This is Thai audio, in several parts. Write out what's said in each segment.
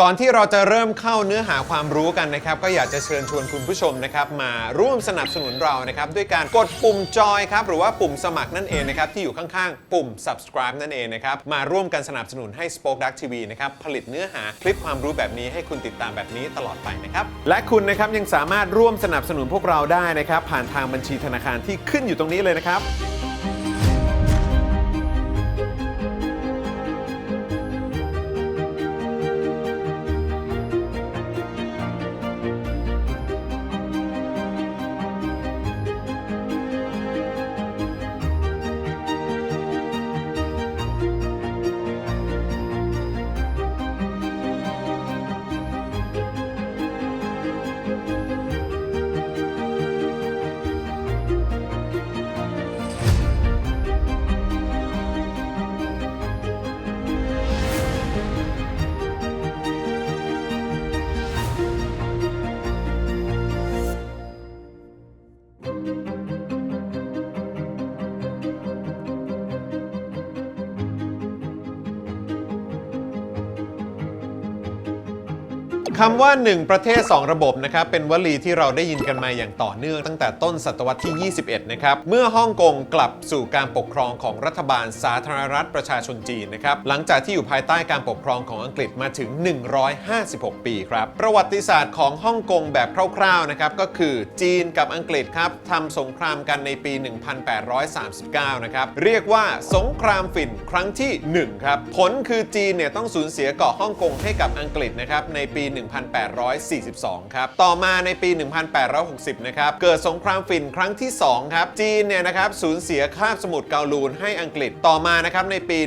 ก่อนที่เราจะเริ่มเข้าเนื้อหาความรู้กันนะครับ ก็อยากจะเชิญชวนคุณผู้ชมนะครับ มาร่วมสนับสนุนเรานะครับ ด้วยการกดปุ่มจอยครับ หรือว่าปุ่มสมัครนั่นเองนะครับ ที่อยู่ข้างๆ ปุ่ม subscribe นั่นเองนะครับ มาร่วมกันสนับสนุนให้ Spoke Dark TV นะครับ ผลิตเนื้อหาคลิปความรู้แบบนี้ให้คุณติดตามแบบนี้ตลอดไปนะครับ และคุณนะครับยังสามารถร่วมสนับสนุนพวกเราได้นะครับ ผ่านทางบัญชีธนาคารที่ขึ้นอยู่ตรงนี้เลยนะครับ คำว่า 1 ประเทศ 2 ระบบนะครับเป็นวลีที่เราได้ยินกันมาอย่างต่อเนื่องตั้งแต่ต้นศตวรรษที่ 21 นะครับ เมื่อฮ่องกงกลับสู่การปกครองของรัฐบาลสาธารณรัฐประชาชนจีนนะครับ หลังจากที่อยู่ภายใต้การปกครองของอังกฤษมาถึง 156 ปีครับ ประวัติศาสตร์ของฮ่องกงแบบคร่าวๆนะครับก็คือจีนกับอังกฤษครับทำสงครามกันในปี 1839 นะครับเรียกว่าสงครามฝิ่นครั้งที่ 1 ครับผลคือจีนเนี่ยต้องสูญเสียเกาะฮ่องกงให้กับอังกฤษนะครับในปี1842 ครับ ต่อมาในปี 1860 นะครับ เกิดสงครามฝิ่นครั้งที่ 2 ครับ จีนเนี่ยนะครับสูญเสียคาบสมุทรเกาลูนให้อังกฤษ ต่อมานะครับในปี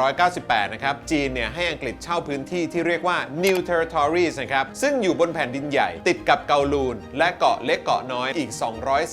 1898 นะครับ จีนเนี่ยให้อังกฤษเช่าพื้นที่ที่เรียกว่า New Territories นะครับ ซึ่งอยู่บนแผ่นดินใหญ่ ติดกับเกาลูน และเกาะเล็กเกาะน้อยอีก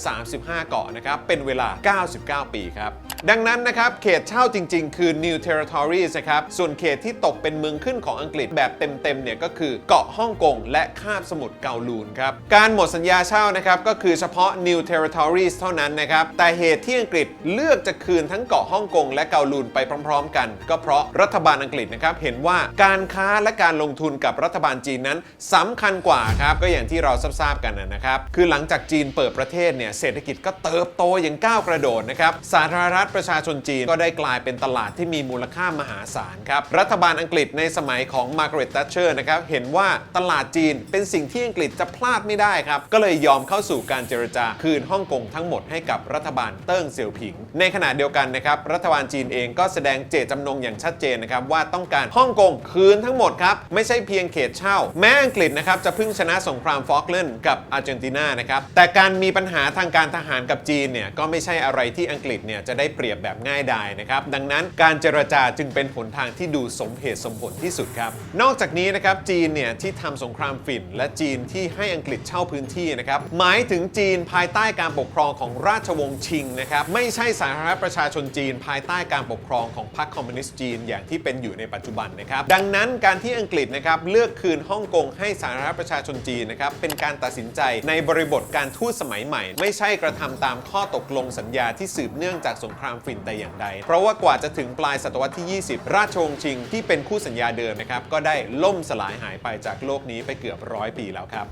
235 เกาะนะครับ เป็นเวลา 99 ปีครับ ดังนั้นนะครับ เขตเช่าจริง ๆ คือ New Territories นะครับ ส่วนเขตที่ตกเป็นเมืองขึ้นของอังกฤษแบบเต็มๆ เนี่ยก็คือเกาะฮ่องกงและคาบสมุทรเกาลูนครับ การหมดสัญญาเช่านะครับก็คือเฉพาะ New Territories เท่านั้นนะครับ แต่เหตุที่อังกฤษเลือกจะคืนทั้งเกาะฮ่องกงและเกาลูนไปพร้อม ๆ กัน ก็เพราะรัฐบาลอังกฤษนะครับเห็นว่าการค้าและการลงทุนกับรัฐบาลจีนนั้นสำคัญกว่าครับก็อย่างที่เราทราบกันนะครับคือหลังจากจีนเปิดประเทศเนี่ยเศรษฐกิจก็เติบโตอย่างก้าวกระโดดนะครับสาธารณรัฐประชาชนจีนก็ได้กลายเป็นตลาดที่มีมูลค่ามหาศาลครับรัฐบาลอังกฤษในสมัยของมาร์กาเร็ต t ั t เชอร์นะครับเห็นว่าตลาดจีน เป็นสิ่งที่อังกฤษจะพลาดไม่ได้ครับ ก็เลยยอมเข้าสู่การเจรจาคืนฮ่องกงทั้งหมดให้กับรัฐบาลเติ้งเสี่ยวผิง ในขณะเดียวกันนะครับ รัฐบาลจีนเองก็แสดงเจตจำนงอย่างชัดเจนนะครับว่าต้องการฮ่องกงคืนทั้งหมดครับไม่ใช่เพียงเขตเช่า แม้อังกฤษนะครับจะเพิ่งชนะสงครามฟอกแลนด์กับอาร์เจนตินานะครับแต่การมีปัญหาทางการทหารกับจีนเนี่ยก็ไม่ใช่อะไรที่อังกฤษเนี่ยจะได้เปรียบแบบง่ายดายนะครับดังนั้นการเจรจาจึงเป็นหนทางที่ดูสมเหตุสมผลที่สุดครับนอกจากนี้นะครับจีนเนี่ยที่ที่ทำสงครามฝิ่น และจีนที่ให้อังกฤษเช่าพื้นที่นะครับหมายถึงจีนภายใต้การปกครองของราชวงศ์ชิงนะครับไม่ใช่สาธารณประชาชนจีน ภายใต้การปกครองของพรรคคอมมิวนิสต์จีนอย่างที่เป็นอยู่ในปัจจุบันนะครับดังนั้นการที่อังกฤษนะครับเลือกคืนฮ่องกงให้สาธารณประชาชนจีนนะครับเป็นการตัดสินใจในบริบทการทูตสมัยใหม่ ไม่ใช่กระทำตามข้อตกลงสัญญาที่สืบเนื่องจากสงครามฝิ่นแต่อย่างใด เพราะว่ากว่าจะถึงปลายศตวรรษที่ 20 ราชวงศ์ชิงที่เป็นคู่สัญญาเดิมนะครับก็ได้ล่มสลายหายไปจากโลกนี้ไปเกือบร้อยปีแล้วครับ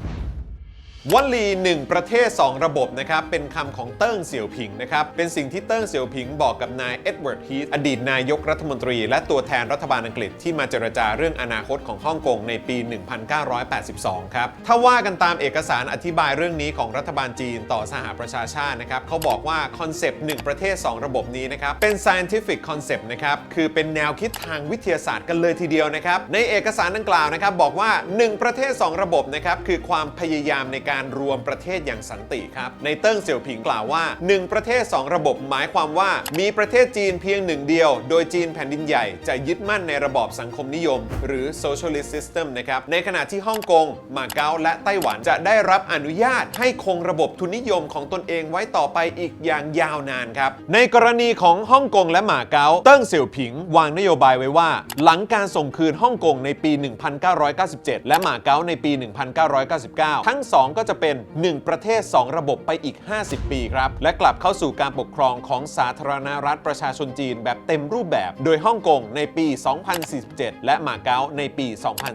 วลี1ประเทศ 2 ระบบนะครับ เป็นคำของเติ้งเสี่ยวผิงนะครับ เป็นสิ่งที่เติ้งเสี่ยวผิงบอกกับนายเอ็ดเวิร์ดฮีทอดีตนายกรัฐมนตรี และตัวแทนรัฐบาลอังกฤษที่มาเจรจาเรื่องอนาคตของฮ่องกงในปี 1982 ครับ ถ้าว่ากันตามเอกสารอธิบายเรื่องนี้ของรัฐบาลจีนต่อสหประชาชาตินะครับเขาบอกว่าคอนเซปต์1ประเทศ 2 ระบบนี้นะครับเป็น scientific concept นะครับคือเป็นแนวคิดทางวิทยาศาสตร์กันเลยทีเดียวนะครับในเอกสารดังกล่าวนะครับบอกว่า 1 ประเทศ 2 ระบบนะครับคือความพยายามในการรวมประเทศอย่างสันติครับ ในเติ้งเสี่ยวผิงกล่าวว่า 1 ประเทศ 2 ระบบหมายความว่า มีประเทศจีนเพียงหนึ่งเดียว โดยจีนแผ่นดินใหญ่จะยึดมั่นในระบอบสังคมนิยม หรือ socialist system นะครับ ในขณะที่ฮ่องกง มาเก๊าและไต้หวันจะได้รับอนุญาตให้คงระบบทุนนิยมของตนเองไว้ต่อไปอีกอย่างยาวนานครับ ในกรณีของฮ่องกงและมาเก๊า เติ้งเสี่ยวผิง วางนโยบายไว้ว่า หลังการส่งคืนฮ่องกงในปี 1997 และมาเก๊าในปี 1999 ทั้งสองก็จะเป็น 1 ประเทศ 2 ระบบไปอีก 50 ปีครับ และกลับเข้าสู่การปกครองของสาธารณรัฐประชาชนจีนแบบเต็มรูปแบบ โดยฮ่องกงในปี 2047 และมาเก๊าในปี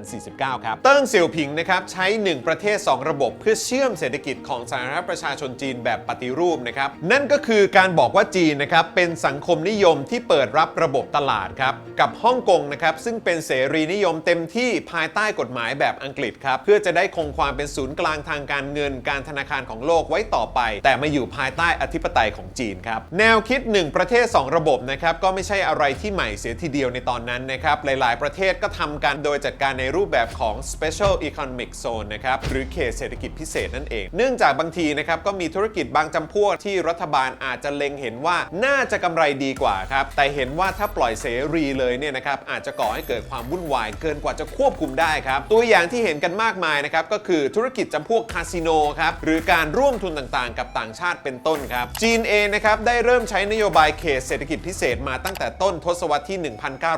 2049 ครับ เติ้งเสี่ยวผิงนะครับใช้ 1 ประเทศ 2 ระบบ เพื่อเชื่อมเศรษฐกิจของสาธารณรัฐประชาชนจีนแบบปฏิรูปนะครับ นั่นก็คือการบอกว่าจีนนะครับเป็นสังคมนิยมที่เปิดรับระบบตลาดครับกับฮ่องกงนะครับซึ่งเป็นเสรีนิยมเต็มที่ภายใต้กฎหมายแบบอังกฤษครับเพื่อจะได้คงความเป็นศูนย์กลางทางการเงินการธนาคารของโลกไว้ต่อไป แต่มาอยู่ภายใต้อธิปไตยของจีนครับ แนวคิด 1 ประเทศ 2 ระบบนะครับก็ไม่ใช่อะไรที่ใหม่เสียทีเดียวในตอนนั้นนะครับหลาย ๆ ประเทศก็ทำกันโดยจัดการในรูปแบบของ Special Economic Zone นะครับหรือเขตเศรษฐกิจพิเศษนั่นเอง เนื่องจากบางทีนะครับก็มีธุรกิจบางจำพวกที่รัฐบาลอาจจะเล็งเห็นว่าน่าจะกำไรดีกว่าครับแต่เห็นว่าถ้าปล่อยเสรีเลยเนี่ยนะครับอาจจะก่อให้เกิดความวุ่นวายเกินกว่าจะควบคุมได้ครับตัวอย่างที่เห็นกันมากมายนะครับก็คือธุรกิจจำพวกคาสิโนครับหรือการร่วมทุนต่างๆ กับต่างชาติเป็นต้นครับ จีนเองนะครับได้เริ่มใช้นโยบายเขตเศรษฐกิจพิเศษมาตั้งแต่ต้นทศวรรษที่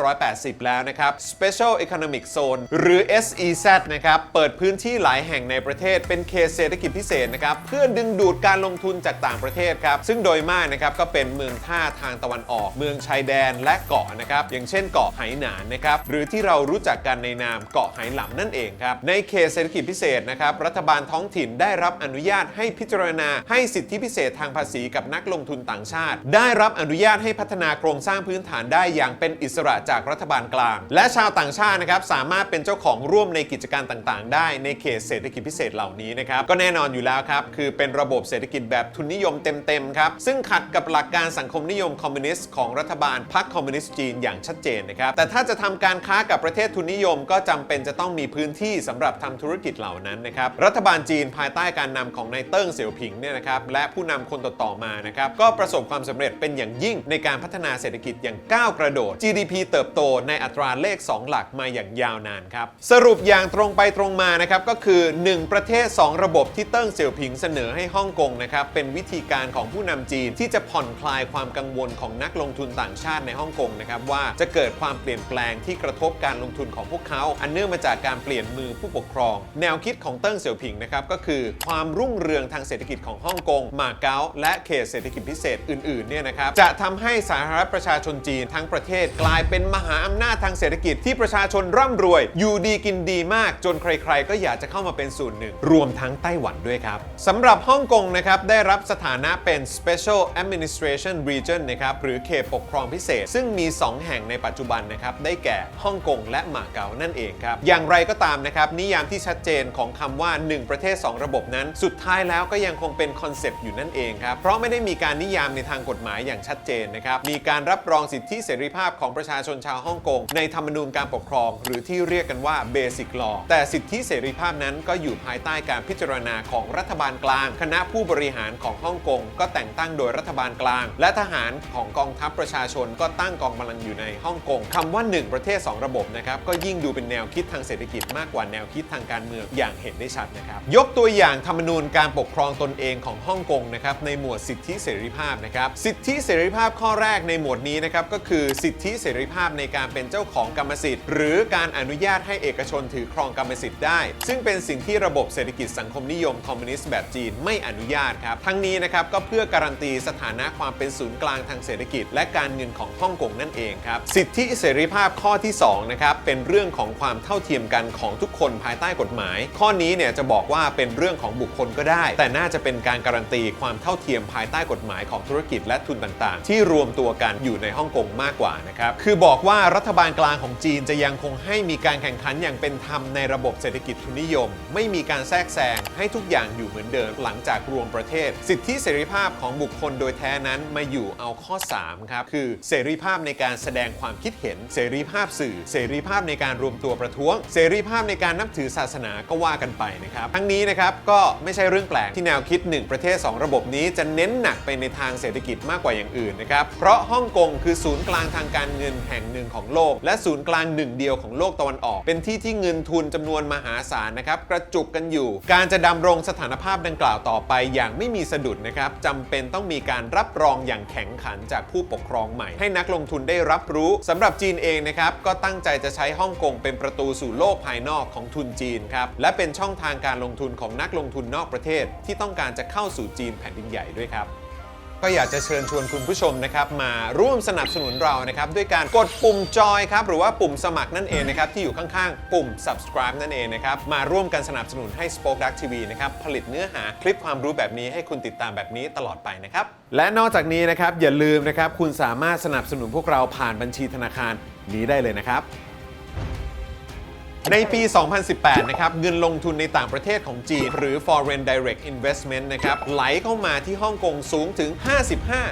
1980 แล้วนะครับ Special Economic Zone หรือ SEZ นะครับเปิดพื้นที่หลายแห่งในประเทศเป็นเขตเศรษฐกิจพิเศษนะครับเพื่อดึงดูดการลงทุนจากต่างประเทศครับซึ่งโดยมากนะครับก็เป็นเมืองท่าทางตะวันออก เมืองชายแดนและเกาะนะครับอย่างเช่นเกาะไหหนานนะครับหรือที่เรารู้จักกันในนามเกาะไหหลำนั่นเองครับในเขตเศรษฐกิจพิเศษนะครับรัฐบาลท้องถิ่นได้รับอนุญาตให้พิจารณาให้สิทธิพิเศษทางภาษีกับนักลงทุนต่างชาติ ได้รับอนุญาตให้พัฒนาโครงสร้างพื้นฐานได้อย่างเป็นอิสระจากรัฐบาลกลาง และชาวต่างชาตินะครับสามารถเป็นเจ้าของร่วมในกิจการต่างๆ ได้ในเขตเศรษฐกิจพิเศษเหล่านี้นะครับก็แน่นอนอยู่แล้วครับคือเป็นระบบเศรษฐกิจแบบทุนนิยมเต็มๆครับซึ่งขัดกับหลักการสังคมนิยมคอมมิวนิสต์ของรัฐบาลพรรคคอมมิวนิสต์จีนอย่างชัดเจนนะครับแต่ถ้าจะทำการค้ากับประเทศทุนนิยม ก็จำเป็นจะต้องมีพื้นที่สำหรับทำธุรกิจเหล่านั้นนะครับรัฐบาลจีนภายใต้การนำของนายเติ้งเสี่ยวผิงเนี่ยนะครับและผู้นำคนต่อๆมานะครับก็ประสบความสำเร็จเป็นอย่างยิ่งในการพัฒนาเศรษฐกิจอย่างก้าวกระโดด GDP เติบโตในอัตราเลข 2 หลักมาอย่างยาวนานครับสรุปอย่างตรงไปตรงมานะครับก็คือ 1 ประเทศ 2 ระบบที่เติ้งเสี่ยวผิงเสนอให้ฮ่องกงนะครับเป็นวิธีการของผู้นำจีนที่จะผ่อนคลายความกังวลของนักลงทุนต่างชาติในฮ่องกงนะครับว่าจะเกิดความเปลี่ยนแปลงที่กระทบการลงทุนของพวกเขา อันเนื่องมาจากการเปลี่ยนมือผู้ปกครอง แนวคิดของเติ้งเสี่ยวผิงนะครับก็็คือความรุ่งเรืองทางเศรษฐกิจของฮ่องกง มาเก๊า และเขตเศรษฐกิจพิเศษอื่นๆเนี่ยนะครับ จะทำให้สาธารณรัฐประชาชนจีนทั้งประเทศกลายเป็นมหาอำนาจทางเศรษฐกิจที่ประชาชนร่ำรวย อยู่ดีกินดีมาก จนใครๆ ก็อยากจะเข้ามาเป็นส่วนหนึ่ง รวมทั้งไต้หวันด้วยครับสำหรับฮ่องกงนะครับได้รับสถานะเป็น Special Administration Region นะครับหรือเขตปกครองพิเศษ ซึ่งมี 2 แห่งในปัจจุบันนะครับได้แก่ฮ่องกงและมาเก๊านั่นเองครับอย่างไรก็ตามนะครับนิยามที่ชัดเจนของคำว่า 1 ประเทศ2 ระบบนั้น สุดท้ายแล้วก็ยังคงเป็นคอนเซปต์อยู่นั่นเองครับ เพราะไม่ได้มีการนิยามในทางกฎหมายอย่างชัดเจนนะครับ มีการรับรองสิทธิเสรีภาพของประชาชนชาวฮ่องกงในธรรมนูญการปกครอง หรือที่เรียกกันว่า Basic Law แต่สิทธิเสรีภาพนั้นก็อยู่ภายใต้การพิจารณาของรัฐบาลกลาง คณะผู้บริหารของฮ่องกงก็แต่งตั้งโดยรัฐบาลกลาง และทหารของกองทัพประชาชนก็ตั้งกองกำลังอยู่ในฮ่องกงคำว่า 1 ประเทศ 2 ระบบนะครับก็ยิ่งดูเป็นแนวคิดทางเศรษฐกิจมากกว่าแนวคิดทางการเมืองอย่างเห็นได้ชัดนะครับยกตัวอย่างธรรมนูญการปกครองตนเองของฮ่องกงนะครับในหมวดสิทธิเสรีภาพนะครับสิทธิเสรีภาพข้อแรกในหมวดนี้นะครับก็คือสิทธิเสรีภาพในการเป็นเจ้าของกรรมสิทธิ์ หรือการอนุญาตให้เอกชนถือครองกรรมสิทธิ์ได้ ซึ่งเป็นสิ่งที่ระบบเศรษฐกิจสังคมนิยมคอมมิวนิสต์แบบจีนไม่อนุญาตครับทั้งนี้นะครับก็เพื่อการันตีสถานะความเป็นศูนย์กลางทางเศรษฐกิจ และการเงินของฮ่องกงนั่นเองครับสิทธิเสรีภาพข้อที่2นะครับเป็นเรื่องของความเท่าเทียมกันของทุกคนภายใต้กฎหมาย ข้อนี้เนี่ยจะบอกว่าเป็นเรื่องของบุคคลก็ได้ แต่น่าจะเป็นการการันตีความเท่าเทียมภายใต้กฎหมายของธุรกิจและทุนต่างๆ ที่รวมตัวกันอยู่ในฮ่องกงมากกว่านะครับ คือบอกว่ารัฐบาลกลางของจีนจะยังคงให้มีการแข่งขันอย่างเป็นธรรมในระบบเศรษฐกิจทุนนิยม ไม่มีการแทรกแซงให้ทุกอย่างอยู่เหมือนเดิมหลังจากรวมประเทศ สิทธิเสรีภาพของบุคคลโดยแท้นั้นมาอยู่เอาข้อ 3 ครับ คือเสรีภาพในการแสดงความคิดเห็น เสรีภาพสื่อ เสรีภาพในการรวมตัวประท้วง เสรีภาพในการนับถือศาสนาก็ว่ากันไปนะครับ ทั้งนี้นะครับก็ไม่ใช่เรื่องแปลกที่แนวคิด 1 ประเทศ 2 ระบบนี้จะเน้นหนักไปในทางเศรษฐกิจมากกว่าอย่างอื่นนะครับเพราะฮ่องกงคือศูนย์กลางทางการเงินแห่งหนึ่งของโลก และศูนย์กลางหนึ่งเดียวของโลกตะวันออก เป็นที่ที่เงินทุนจำนวนมหาศาลนะครับกระจุกกันอยู่ การจะดำรงสถานภาพดังกล่าวต่อไปอย่างไม่มีสะดุดนะครับจำเป็นต้องมีการรับรองอย่างแข็งขันจากผู้ปกครองใหม่ ให้นักลงทุนได้รับรู้สำหรับจีนเองนะครับก็ตั้งใจจะใช้ฮ่องกงเป็นประตูสู่โลกภายนอกของทุนจีนครับและเป็นช่องทางการลงทุนของนักลงทุนนอกประเทศที่ต้องการจะเข้าสู่จีนแผ่นดินใหญ่ด้วยครับก็อยากจะเชิญชวนคุณผู้ชมนะครับมาร่วมสนับสนุนเรานะครับด้วยการกดปุ่มจอยครับหรือว่าปุ่มสมัครนั่นเองนะครับที่อยู่ข้างๆ ปุ่ม subscribe นั่นเองนะครับมาร่วมกันสนับสนุนให้ Spoke Dark TV นะครับผลิตเนื้อหาคลิปความรู้แบบนี้ให้คุณติดตามแบบนี้ตลอดไปนะครับและนอกจากนี้นะครับอย่าลืมนะครับคุณสามารถสนับสนุนพวกเราผ่านบัญชีธนาคารนี้ได้เลยนะครับ ในปี 2018 นะครับ เงินลงทุนในต่างประเทศของจีน หรือ foreign direct investment นะครับ ไหลเข้ามาที่ฮ่องกงสูงถึง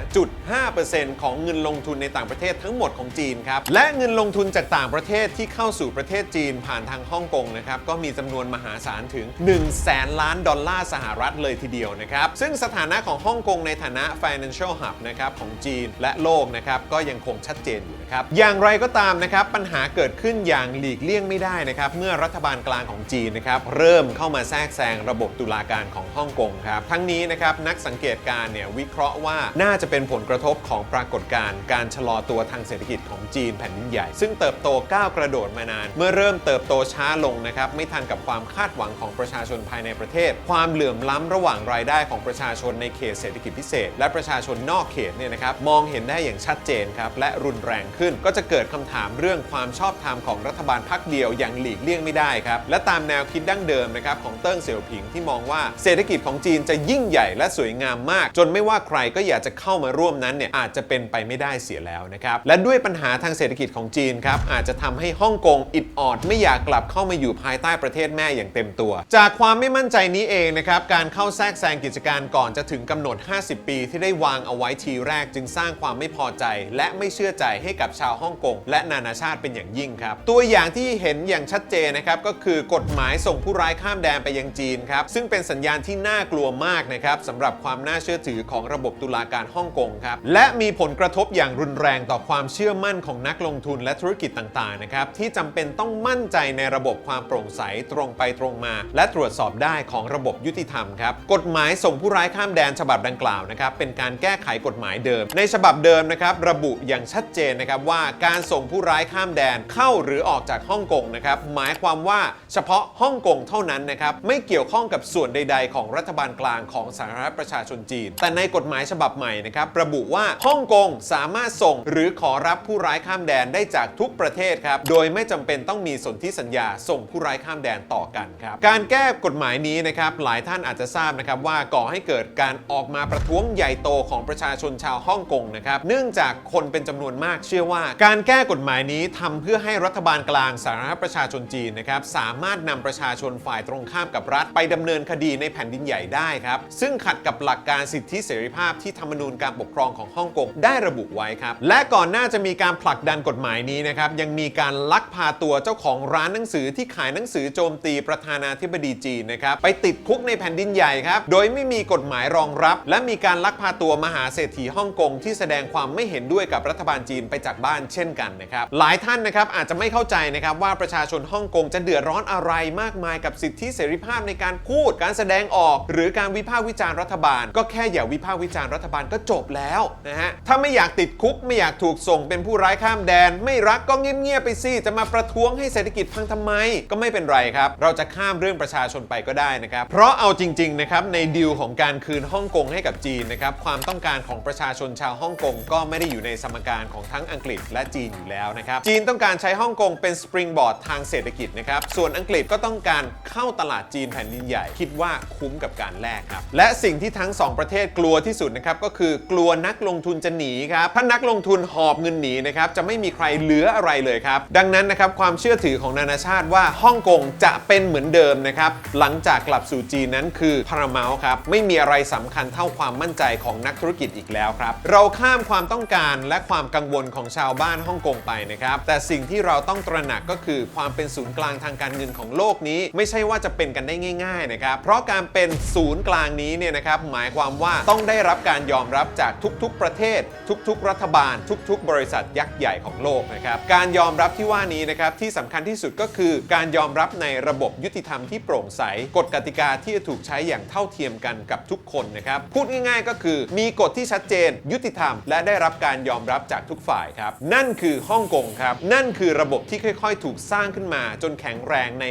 55.5%ของเงินลงทุนในต่างประเทศทั้งหมดของจีนครับ และเงินลงทุนจากต่างประเทศที่เข้าสู่ประเทศจีนผ่านทางฮ่องกงนะครับ ก็มีจำนวนมหาศาลถึง1แสนล้านดอลลาร์สหรัฐเลยทีเดียวนะครับ ซึ่งสถานะของฮ่องกงในฐานะ financial hub นะครับของจีนและโลกนะครับก็ยังคงชัดเจนอยู่ นะครับ อย่างไรก็ตามนะครับปัญหาเกิดขึ้นอย่างหลีกเลี่ยงไม่ได้นะครับเมื่อรัฐบาลกลางของจีนนะครับเริ่มเข้ามาแทรกแซงระบบตุลาการของฮ่องกงครับทั้งนี้นะครับนักสังเกตการณ์เนี่ยวิเคราะห์ว่าน่าจะเป็นผลกระทบของปรากฏการณ์การชะลอตัวทางเศรษฐกิจของจีนแผ่นดินใหญ่ ซึ่งเติบโตก้าวกระโดดมานาน เมื่อเริ่มเติบโตช้าลงนะครับไม่ทันกับความคาดหวังของประชาชนภายในประเทศ ความเหลื่อมล้ำระหว่างรายได้ของประชาชนในเขตเศรษฐกิจพิเศษ และประชาชนนอกเขตเนี่ยนะครับมองเห็นได้อย่างชัดเจนครับและรุนแรงขึ้นก็จะเกิดคำถามเรื่องความชอบธรรมของรัฐบาลพักเดียวอย่างหลีกเลี่ยงไม่ได้ครับ และตามแนวคิดดั้งเดิมนะครับของเติ้งเสี่ยวผิงที่มองว่าเศรษฐกิจของจีนจะยิ่งใหญ่และสวยงามมาก จนไม่ว่าใครก็อยากจะเข้ามาร่วมนั้นเนี่ยอาจจะเป็นไปไม่ได้เสียแล้วนะครับและด้วยปัญหาทางเศรษฐกิจของจีนครับอาจจะทำให้ฮ่องกงอิดออด ไม่อยากกลับเข้ามาอยู่ภายใต้ประเทศแม่อย่างเต็มตัว จากความไม่มั่นใจนี้เองนะครับการเข้าแทรกแซงกิจการก่อนจะถึงกำหนด 50 ปี ที่ได้วางเอาไว้ทีแรกจึงสร้างความไม่พอใจ และไม่เชื่อใจให้กับชาวฮ่องกงและนานาชาติเป็นอย่างยิ่งครับ ตัวอย่างที่เห็นอย่างชัดเจนนะครับก็คือกฎหมายส่งผู้ร้ายข้ามแดนไปยังจีนครับซึ่งเป็นสัญญาณที่น่ากลัวมากนะครับสำหรับความน่าเชื่อถือของระบบตุลาการฮ่องกงครับและมีผลกระทบอย่างรุนแรงต่อความเชื่อมั่นของนักลงทุนและธุรกิจต่างๆนะครับที่จำเป็นต้องมั่นใจในระบบความโปร่งใสตรงไปตรงมา และตรวจสอบได้ของระบบยุติธรรมครับกฎหมายส่งผู้ร้ายข้ามแดนฉบับดังกล่าวนะครับเป็นการแก้ไขกฎหมายเดิม ในฉบับเดิมนะครับระบุอย่างชัดเจนนะครับว่าการส่งผู้ร้ายข้ามแดนเข้าหรือออกจากฮ่องกงนะครับหมายความว่าเฉพาะฮ่องกงเท่านั้นนะครับไม่เกี่ยวข้องกับส่วนใด ๆ ของรัฐบาลกลางของสาธารณประชาชนจีน แต่ในกฎหมายฉบับใหม่นะครับระบุว่าฮ่องกงสามารถส่งหรือขอรับผู้ร้ายข้ามแดนได้จากทุกประเทศครับโดยไม่จำเป็นต้องมีสนธิสัญญาส่งผู้ร้ายข้ามแดนต่อกันครับการแก้กฎหมายนี้นะครับหลายท่านอาจจะทราบนะครับว่าก่อให้เกิดการออกมาประท้วงใหญ่โตของประชาชนชาวฮ่องกงนะครับเนื่องจากคนเป็นจำนวนมากเชื่อว่า การแก้กฎหมายนี้ทำเพื่อให้รัฐบาลกลางสาธารณประชาชนจีนนะครับสามารถนำประชาชนฝ่ายตรงข้ามกับรัฐ ไปดำเนินคดีในแผ่นดินใหญ่ได้ครับ ซึ่งขัดกับหลักการสิทธิเสรีภาพที่ธรรมนูญการปกครองของฮ่องกงได้ระบุไว้ครับ และก่อนหน้าจะมีการผลักดันกฎหมายนี้นะครับยังมีการลักพาตัวเจ้าของร้านหนังสือที่ขายหนังสือโจมตีประธานาธิบดีจีนนะครับไปติดคุกในแผ่นดินใหญ่ครับโดยไม่มีกฎหมายรองรับ และมีการลักพาตัวมหาเศรษฐีฮ่องกงที่แสดงความไม่เห็นด้วยกับรัฐบาลจีนไปจากบ้านเช่นกันนะครับหลายท่านนะครับอาจจะไม่เข้าใจนะครับว่าประชาชนฮ่องกงจะเดือดร้อนอะไรมากมายกับสิทธิเสรีภาพในการพูดการแสดงออก หรือการวิพากษ์วิจารณ์รัฐบาล ก็แค่อย่าวิพากษ์วิจารณ์รัฐบาลก็จบแล้วนะฮะถ้าไม่อยากติดคุกไม่อยากถูกส่งเป็นผู้ร้ายข้ามแดน ไม่รักก็เงียบๆไปสิจะมาประท้วงให้เศรษฐกิจพังทำไม ก็ไม่เป็นไรครับ เราจะข้ามเรื่องประชาชนไปก็ได้นะครับเพราะเอาจริงๆนะครับในดีลของการคืนฮ่องกงให้กับจีนนะครับความต้องการของประชาชนชาวฮ่องกงก็ไม่ได้อยู่ในสมการของทั้งอังกฤษและจีนอยู่แล้วนะครับ จีนต้องการใช้ฮ่องกงเป็นสปริงบอร์ดทางเศรษฐกิจนะครับ ส่วนอังกฤษก็ต้องการเข้าตลาดจีนแผ่นดินใหญ่ คิดว่าคุ้มกับการแลกครับ และสิ่งที่ทั้งสองประเทศกลัวที่สุดนะครับก็คือกลัวนักลงทุนจะหนีครับ ถ้านักลงทุนหอบเงินหนีนะครับจะไม่มีใครเหลืออะไรเลยครับ ดังนั้นนะครับความเชื่อถือของนานาชาติว่าฮ่องกงจะเป็นเหมือนเดิมนะครับหลังจากกลับสู่จีนนั้นคือพาราเมลครับไม่มีอะไรสำคัญเท่าความมั่นใจของนักธุรกิจอีกแล้วครับเราข้ามความต้องการและความกังวลของชาวบ้านฮ่องกงไปนะครับ แต่สิ่งที่เราต้องตระหนักก็คือความเป็นศูนย์กลางทางการเงินของโลกนี้ ไม่ใช่ว่าจะเป็นกันได้ง่าย ๆ นะครับ เพราะการเป็นศูนย์กลางนี้เนี่ยนะครับหมายความว่าต้องได้รับการยอมรับจากทุกๆ ประเทศ ทุกๆ รัฐบาล ทุก ๆ บริษัทยักษ์ใหญ่ของโลกนะครับการยอมรับที่ว่านี้นะครับที่สำคัญที่สุดก็คือการยอมรับในระบบยุติธรรมที่โปร่งใสกฎกติกาที่จะถูกใช้อย่างเท่าเทียมกันกับทุกคนนะครับพูดง่าย ๆ ก็คือมีกฎที่ชัดเจน ยุติธรรม และได้รับการยอมรับจากทุกฝ่ายครับครับ นั่นคือฮ่องกงครับ นั่นคือระบบที่ค่อยๆ ถูกสร้างขึ้นมาจนแข็งแรงใน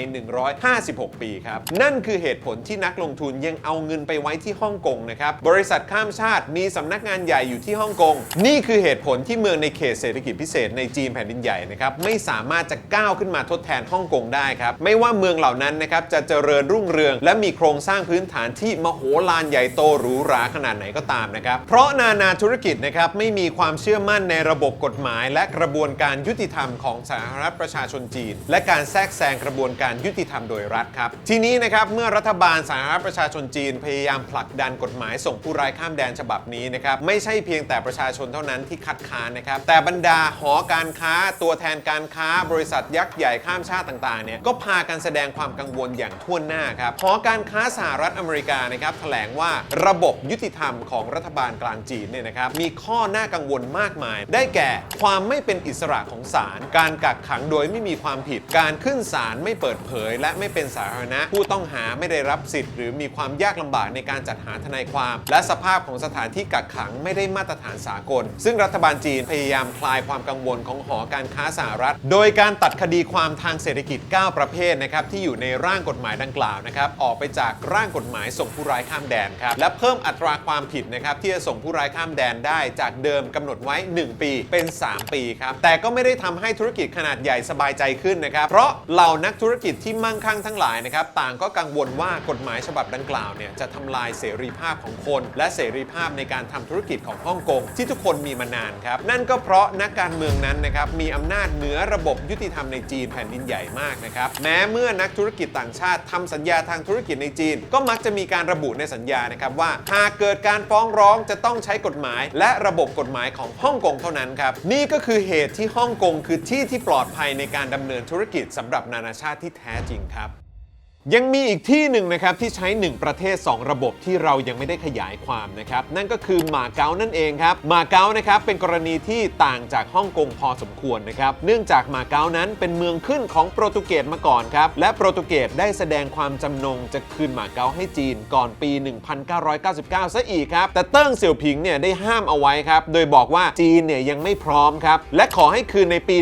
156 ปีครับ นั่นคือเหตุผลที่นักลงทุนยังเอาเงินไปไว้ที่ฮ่องกงนะครับ บริษัทข้ามชาติมีสำนักงานใหญ่อยู่ที่ฮ่องกง นี่คือเหตุผลที่เมืองในเขตเศรษฐกิจพิเศษในจีนแผ่นดินใหญ่นะครับไม่สามารถจะก้าวขึ้นมาทดแทนฮ่องกงได้ครับ ไม่ว่าเมืองเหล่านั้นนะครับจะเจริญรุ่งเรือง และมีโครงสร้างพื้นฐานที่มโหฬารใหญ่โตหรูหราขนาดไหนก็ตามนะครับ เพราะนานาธุรกิจนะครับไม่มีความเชื่อมั่นในระบบกฎหมาย และกระบวนการยุติธรรมของสาธารณรัฐประชาชนจีน และการแทรกแซงกระบวนการยุติธรรมโดยรัฐครับ ทีนี้นะครับเมื่อรัฐบาลสาธารณรัฐประชาชนจีน พยายามผลักดันกฎหมายส่งผู้ร้ายข้ามแดนฉบับนี้นะครับไม่ใช่เพียงแต่ประชาชนเท่านั้นที่คัดค้านนะครับแต่บรรดาหอการค้า ตัวแทนการค้า บริษัทยักษ์ใหญ่ข้ามชาติต่างๆเนี่ยก็พากันแสดงความกังวลอย่างท่วนหน้าครับหอการค้าสหรัฐอเมริกานะครับแถลงว่าระบบยุติธรรมของรัฐบาลกลางจีนเนี่ยนะครับมีข้อน่ากังวลมากมาย ได้แก่ความไม่เป็นอิสระของศาล การกักขังโดยไม่มีความผิด การขึ้นศาลไม่เปิดเผย และไม่เป็นสาธารณะ ผู้ต้องหาไม่ได้รับสิทธิ์ หรือมีความยากลำบากในการจัดหาทนายความ และสภาพของสถานที่กักขังไม่ได้มาตรฐานสากล ซึ่งรัฐบาลจีนพยายามคลายความกังวลของหอการค้าสหรัฐ โดยการตัดคดีความทางเศรษฐกิจ 9 ประเภทนะครับที่อยู่ในร่างกฎหมายดังกล่าวนะครับออกไปจากร่างกฎหมายส่งผู้ร้ายข้ามแดนครับและเพิ่มอัตราความผิดนะครับที่จะส่งผู้ร้ายข้ามแดนได้จากเดิมกำหนดไว้ 1 ปีเป็น3 ปีครับ แต่ก็ไม่ได้ทำให้ธุรกิจขนาดใหญ่สบายใจขึ้นนะครับ เพราะเหล่านักธุรกิจที่มั่งคั่งทั้งหลายนะครับ ต่างก็กังวลว่ากฎหมายฉบับดังกล่าวเนี่ยจะทำลายเสรีภาพของคน และเสรีภาพในการทำธุรกิจของฮ่องกงที่ทุกคนมีมานานครับ นั่นก็เพราะนักการเมืองนั้นนะครับมีอำนาจเหนือระบบยุติธรรมในจีนแผ่นดินใหญ่มากนะครับ แม้เมื่อนักธุรกิจต่างชาติทำสัญญาทางธุรกิจในจีน ก็มักจะมีการระบุในสัญญานะครับว่าหากเกิดการฟ้องร้องจะต้องใช้กฎหมาย และระบบกฎหมายของฮ่องกงเท่านั้นครับนี่ก็คือเหตุที่ฮ่องกงคือที่ที่ปลอดภัยในการดำเนินธุรกิจสำหรับนานาชาติที่แท้จริงครับ ยังมีอีกที่หนึ่งนะครับที่ใช้ 1 ประเทศ 2 ระบบที่เรายังไม่ได้ขยายความนะครับนั่นก็คือมาเก๊านั่นเองครับมาเก๊านะครับเป็นกรณีที่ต่างจากฮ่องกงพอสมควรนะครับเนื่องจากมาเก๊านั้นเป็นเมืองขึ้นของโปรตุเกสมาก่อนครับและโปรตุเกสได้แสดงความจำนงจะคืนมาเก๊าให้จีนก่อนปี 1999 ซะอีกครับแต่เติ้งเสี่ยวผิงเนี่ยได้ห้ามเอาไว้ครับโดยบอกว่าจีนเนี่ยยังไม่พร้อมครับและขอให้คืนในปี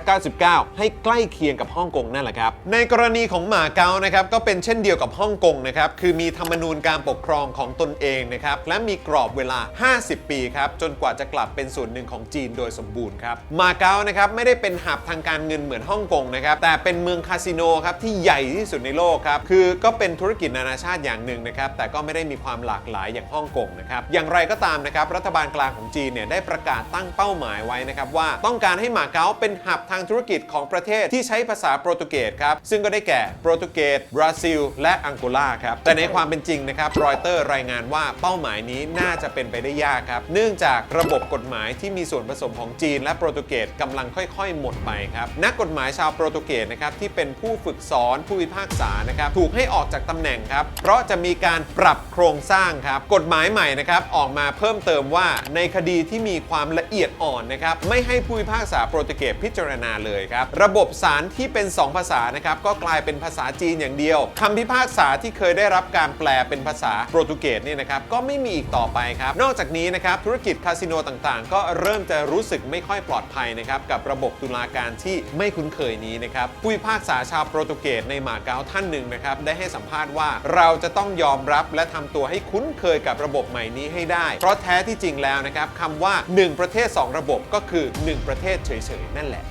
1999 ให้ใกล้เคียงกับฮ่องกงนั่นแหละครับในกรณีของมาเก๊านะครับก็เป็นเช่นเดียวกับฮ่องกงนะครับคือมีธรรมนูญการปกครองของตนเองนะครับและมีกรอบเวลา 50 ปีครับจนกว่าจะกลับเป็นส่วนหนึ่งของจีนโดยสมบูรณ์ครับมาเก๊านะครับไม่ได้เป็นหับทางการเงินเหมือนฮ่องกงนะครับแต่เป็นเมืองคาสิโนครับที่ใหญ่ที่สุดในโลกครับคือก็เป็นธุรกิจนานาชาติอย่างหนึ่งนะครับแต่ก็ไม่ได้มีความหลากหลายอย่างฮ่องกงนะครับอย่างไรก็ตามนะครับรัฐบาลกลางของจีนเนี่ยได้ประกาศตั้งเป้าหมายไว้นะครับว่าต้องการให้มาเก๊าเป็นหับทางธุรกิจของประเทศที่ใช้ภาษาโปรตุเกสครับซึ่งก็ได้แก่โปรตุเกสบราซิล และอังโกลาครับ แต่ในความเป็นจริงนะครับรอยเตอร์รายงานว่าเป้าหมายนี้น่าจะเป็นไปได้ยากครับ เนื่องจากระบบกฎหมายที่มีส่วนผสมของจีน และโปรตุเกสกำลังค่อยๆ หมดไปครับนักกฎหมายชาวโปรตุเกสนะครับที่เป็นผู้ฝึกสอนผู้พิพากษานะครับถูกให้ออกจากตำแหน่งครับเพราะจะมีการปรับโครงสร้างครับกฎหมายใหม่นะครับออกมาเพิ่มเติมว่าในคดีที่มีความละเอียดอ่อนนะครับไม่ให้ผู้พิพากษาโปรตุเกสพิจารณาเลยครับระบบศาลที่เป็น 2 ภาษานะครับก็กลายเป็นภาษาจีนอย่างเดียวคำพิพากษาที่เคยได้รับการแปลเป็นภาษาโปรตุเกสเนี่ยนะครับก็ไม่มีอีกต่อไปครับ นอกจากนี้นะครับธุรกิจคาสิโนต่างๆ ก็เริ่มจะรู้สึกไม่ค่อยปลอดภัยนะครับกับระบบตุลาการที่ไม่คุ้นเคยนี้นะครับผู้พิพากษาชาวโปรตุเกสในหมาเก๊าท่านหนึ่งนะครับได้ให้สัมภาษณ์ว่าเราจะต้องยอมรับและทำตัวให้คุ้นเคยกับระบบใหม่นี้ให้ได้ เพราะแท้ที่จริงแล้วนะครับคำว่า 1 ประเทศ 2 ระบบก็คือ 1 ประเทศเฉยๆ นั่นแหละ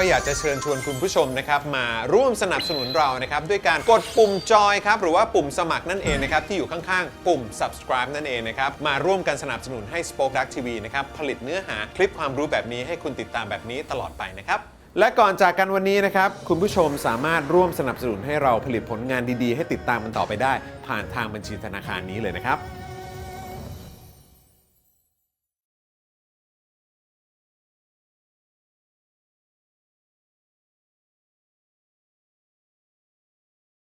ก็อยากจะเชิญชวนคุณผู้ชมนะครับมาร่วมสนับสนุนเรานะครับด้วยการกดปุ่มจอยครับหรือว่าปุ่มสมัครนั่นเองนะครับที่อยู่ข้างๆ ปุ่ม subscribe นั่นเองนะครับมาร่วมกันสนับสนุนให้ Spoke Dark TV นะครับผลิตเนื้อหาคลิปความรู้แบบนี้ให้คุณติดตามแบบนี้ตลอดไปนะครับ และก่อนจากกันวันนี้นะครับ คุณผู้ชมสามารถร่วมสนับสนุนให้เราผลิตผลงานดีๆ ให้ติดตามมันต่อไปได้ ผ่านทางบัญชีธนาคารนี้เลยนะครับ